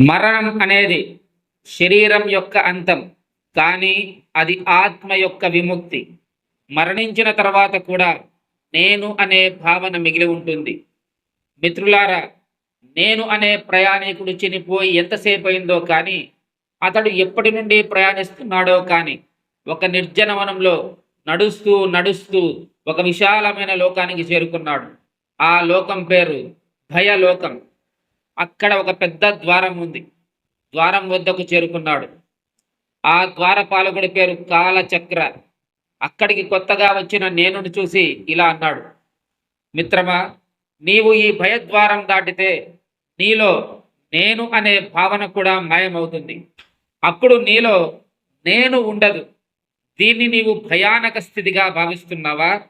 మరణం అనేది శరీరం యొక్క అంతం కానీ అది ఆత్మ యొక్క విముక్తి. మరణించిన తర్వాత కూడా నేను అనే భావన మిగిలి ఉంటుంది. మిత్రులారా నేను అనే ప్రయాణికుడు చనిపోయి ఎంతసేపు అయిందో కానీ అతడు ఎప్పటి నుండి ప్రయాణిస్తున్నాడో కానీ ఒక నిర్జనవనంలో నడుస్తూ నడుస్తూ ఒక విశాలమైన లోకానికి చేరుకున్నాడు. ఆ లోకం పేరు భయలోకం. అక్కడ ఒక పెద్ద ద్వారం ఉంది. ద్వారం వద్దకు చేరుకున్నాడు. ఆ ద్వారపాలకుడి పేరు కాలచక్ర. అక్కడికి కొత్తగా వచ్చిన నేనుని చూసి ఇలా అన్నాడు. మిత్రమా నీవు ఈ భయద్వారం దాటితే నీలో నేను అనే భావన కూడా మాయమవుతుంది. అప్పుడు నీలో నేను ఉండదు. దీన్ని నీవు భయానక స్థితిగా భావిస్తున్నావా?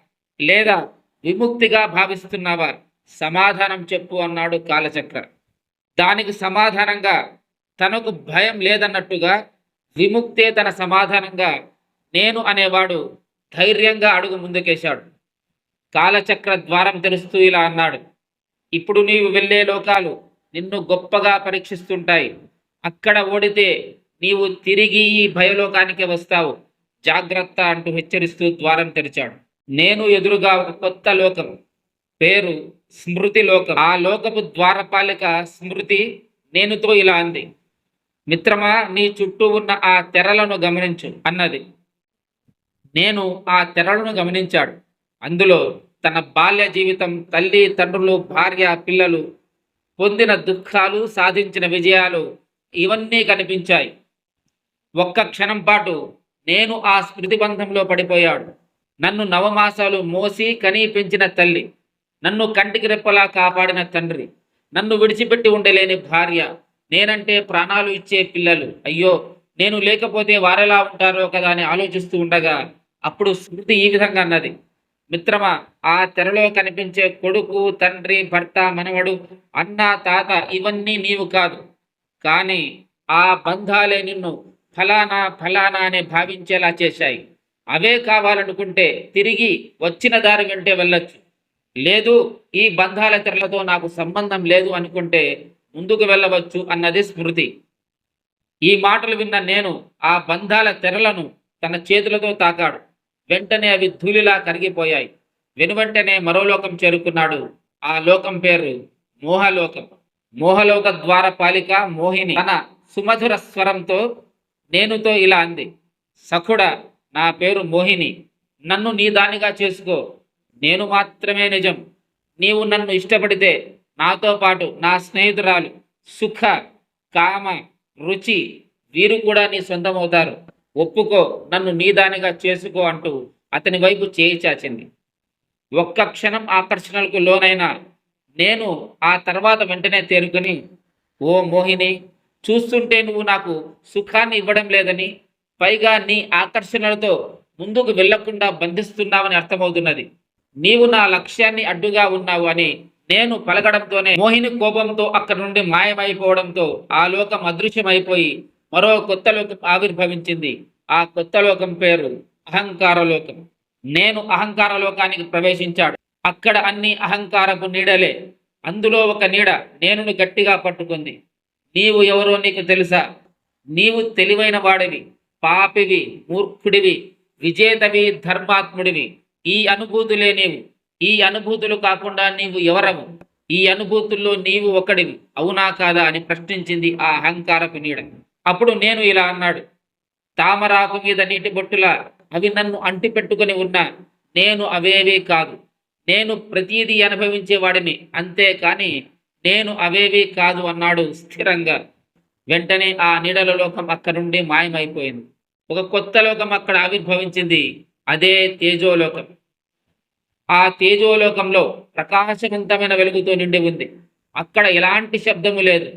లేదా విముక్తిగా భావిస్తున్నావా? సమాధానం చెప్పు అన్నాడు కాలచక్ర. దానికి సమాధానంగా తనకు భయం లేదన్నట్టుగా విముక్తే తన సమాధానంగా నేను అనేవాడు ధైర్యంగా అడుగు ముందుకేశాడు. కాలచక్ర ద్వారం తెరుస్తూ ఇలా అన్నాడు. ఇప్పుడు నీవు వెళ్ళే లోకాలు నిన్ను గొప్పగా పరీక్షిస్తుంటాయి. అక్కడ ఓడితే నీవు తిరిగి ఈ భయలోకానికి వస్తావు. జాగ్రత్త అంటూ హెచ్చరిస్తూ ద్వారం తెరిచాడు. నేను ఎదురుగా ఒక కొత్త లోకం. పేరు స్మృతి లోకం. ఆ లోకపు ద్వారపాలిక స్మృతి నేనుతో ఇలా అంది. మిత్రమా నీ చుట్టూ ఉన్న ఆ తెరలను గమనించు అన్నది. నేను ఆ తెరలను గమనించాడు. అందులో తన బాల్య జీవితం తల్లి తండ్రులు భార్య పిల్లలు పొందిన దుఃఖాలు సాధించిన విజయాలు ఇవన్నీ కనిపించాయి. ఒక్క క్షణం పాటు నేను ఆ స్మృతి బంధంలో పడిపోయాడు. నన్ను నవమాసాలు మోసి కనీ పెంచిన తల్లి. నన్ను కంటికి రెప్పలా కాపాడిన తండ్రి నన్ను విడిచిపెట్టి ఉండలేని భార్య నేనంటే ప్రాణాలు ఇచ్చే పిల్లలు. అయ్యో నేను లేకపోతే వారెలా ఉంటారో కదా అని ఆలోచిస్తూ ఉండగా అప్పుడు స్మృతి ఈ విధంగా అన్నది. మిత్రమా ఆ తెరలో కనిపించే కొడుకు తండ్రి భర్త మనవడు అన్న తాత ఇవన్నీ నీవు కాదు. కానీ ఆ బంధాలే నిన్ను ఫలానా ఫలానా అని భావించేలా చేశాయి. అవే కావాలనుకుంటే తిరిగి వచ్చిన దారి వెంటే వెళ్ళొచ్చు. లేదు ఈ బంధాల తెరలతో నాకు సంబంధం లేదు అనుకుంటే ముందుకు వెళ్ళవచ్చు అన్నది స్మృతి. ఈ మాటలు విన్న నేను ఆ బంధాల తెరలను తన చేతులతో తాకాడు. వెంటనే అవి ధూళిలా కరిగిపోయాయి. వెనువెంటనే మరో లోకం చేరుకున్నాడు. ఆ లోకం పేరు మోహలోకం. మోహలోక ద్వారపాలిక మోహిని తన సుమధుర స్వరంతో నేనుతో ఇలా అంది. సఖుడ నా పేరు మోహిని. నన్ను నీ దానిగా చేసుకో. నేను మాత్రమే నిజం. నీవు నన్ను ఇష్టపడితే నాతో పాటు నా స్నేహితురాలు సుఖ కామ రుచి వీరు కూడా నీ సొంతమవుతారు. ఒప్పుకో నన్ను నీ దానిగా చేసుకో అంటూ అతని వైపు చేయి చాచింది. ఒక్క క్షణం ఆకర్షణలకు లోనైన నేను ఆ తర్వాత వెంటనే తేరుకొని ఓ మోహిని చూస్తుంటే నువ్వు నాకు సుఖాన్ని ఇవ్వడం లేదని పైగా నీ ఆకర్షణలతో ముందుకు వెళ్ళకుండా బంధిస్తున్నావని అర్థమవుతున్నది. నీవు నా లక్ష్యాన్ని అడ్డుగా ఉన్నావు అని నేను పలకడంతోనే మోహిని కోపంతో అక్కడి నుండి మాయమైపోవడంతో ఆ లోకం అదృశ్యమైపోయి మరో కొత్త లోకం ఆవిర్భవించింది. ఆ కొత్త లోకం పేరు అహంకార లోకం. నేను అహంకార లోకానికి ప్రవేశించాడు. అక్కడ అన్ని అహంకారపు నీడలే. అందులో ఒక నీడ నేనును గట్టిగా పట్టుకుంది. నీవు ఎవరో నీకు తెలుసా? నీవు తెలివైన వాడివి పాపివి మూర్ఖుడివి విజేతవి ధర్మాత్ముడివి. ఈ అనుభూతులే నీవు. ఈ అనుభూతులు కాకుండా నీవు ఎవరవు ఈ అనుభూతుల్లో నీవు ఒకడివి అవునా కాదా అని ప్రశ్నించింది ఆ అహంకారపు నీడ. అప్పుడు నేను ఇలా అన్నాడు. తామరాకు మీద నీటి బొట్టులా అవి నన్ను అంటిపెట్టుకుని ఉన్నా. నేను అవేవీ కాదు. నేను ప్రతీది అనుభవించేవాడిని అంతేకాని నేను అవేవీ కాదు అన్నాడు స్థిరంగా. వెంటనే ఆ నీడల లోకం అక్కడుండి మాయమైపోయింది. ఒక కొత్త లోకం అక్కడ ఆవిర్భవించింది. అదే తేజోలోకం. ఆ తేజోలోకంలో ప్రకాశవంతమైన వెలుగుతో నిండి ఉంది. అక్కడ ఎలాంటి శబ్దము లేదు.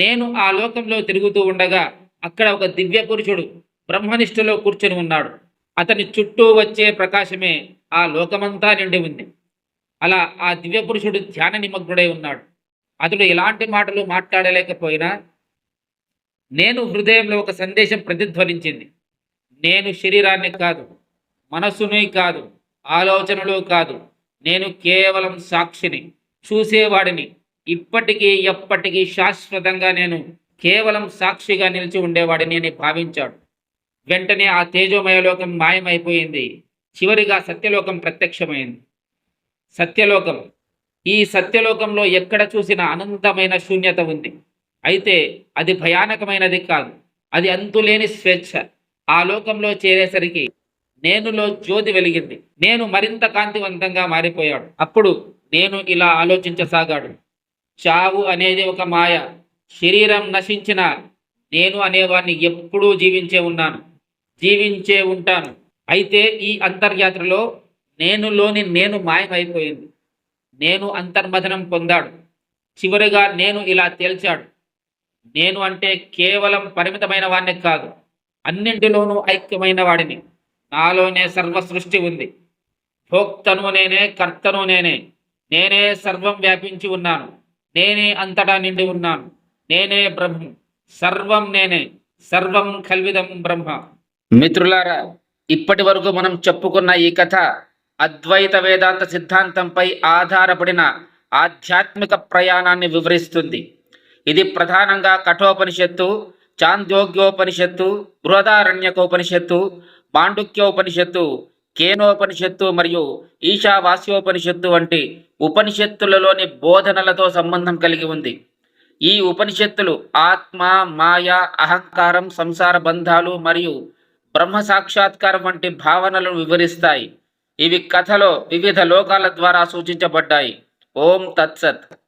నేను ఆ లోకంలో తిరుగుతూ ఉండగా అక్కడ ఒక దివ్య పురుషుడు బ్రహ్మనిష్ఠలో కూర్చొని ఉన్నాడు. అతని చుట్టూ వచ్చే ప్రకాశమే ఆ లోకమంతా నిండి ఉంది. అలా ఆ దివ్య పురుషుడు ధ్యాన నిమగ్నుడై ఉన్నాడు. అతడు ఎలాంటి మాటలు మాట్లాడలేకపోయినా నేను హృదయంలో ఒక సందేశం ప్రతిధ్వనించింది. నేను శరీరాన్ని కాదు మనస్సుని కాదు ఆలోచనలు కాదు. నేను కేవలం సాక్షిని చూసేవాడిని. ఇప్పటికీ ఎప్పటికీ శాశ్వతంగా నేను కేవలం సాక్షిగా నిలిచి ఉండేవాడిని అని భావించాడు. వెంటనే ఆ తేజోమయ లోకం మాయమైపోయింది. చివరిగా సత్యలోకం ప్రత్యక్షమైంది. సత్యలోకం. ఈ సత్యలోకంలో ఎక్కడ చూసినా అనంతమైన శూన్యత ఉంది. అయితే అది భయానకమైనది కాదు. అది అంతులేని స్వేచ్ఛ. ఆ లోకంలో చేరేసరికి నేనులో జ్యోతి వెలిగింది. నేను మరింత కాంతివంతంగా మారిపోయాడు. అప్పుడు నేను ఇలా ఆలోచించసాగాడు. చావు అనేది ఒక మాయ. శరీరం నశించిన నేను అనేవాడిని ఎప్పుడూ జీవించే ఉన్నాను. జీవించే ఉంటాను. అయితే ఈ అంతర్యాత్రలో నేనులోని నేను మాయమైపోయింది. నేను అంతర్మథనం పొందాడు. చివరిగా నేను ఇలా తేల్చాడు. నేను అంటే కేవలం పరిమితమైన వాడిని కాదు. అన్నింటిలోనూ ఐక్యమైన వాడిని. నాలోనే సర్వ సృష్టి ఉంది. భోక్తను నేనే కర్తను నేనే. నేనే సర్వం వ్యాపించి ఉన్నాను. నేనే అంతటా నిండి ఉన్నాను. నేనే బ్రహ్మ. సర్వం నేనే. సర్వం కల్విదం బ్రహ్మ. మిత్రులారా ఇప్పటి వరకు మనం చెప్పుకున్న ఈ కథ అద్వైత వేదాంత సిద్ధాంతంపై ఆధారపడిన ఆధ్యాత్మిక ప్రయాణాన్ని వివరిస్తుంది. ఇది ప్రధానంగా కఠోపనిషత్తు చాంద్యోగ్యోపనిషత్తు బృహదారణ్యకోపనిషత్తు మాండుక్యోపనిషత్తు కేనోపనిషత్తు మరియు ఈశావాస్యోపనిషత్తు వంటి ఉపనిషత్తులలోని బోధనలతో సంబంధం కలిగి ఉంది. ఈ ఉపనిషత్తులు ఆత్మ మాయ అహంకారం సంసార బంధాలు మరియు బ్రహ్మ సాక్షాత్కారం వంటి భావనలను వివరిస్తాయి. ఇవి కథలో వివిధ లోకాల ద్వారా సూచించబడ్డాయి. ఓం తత్సత్.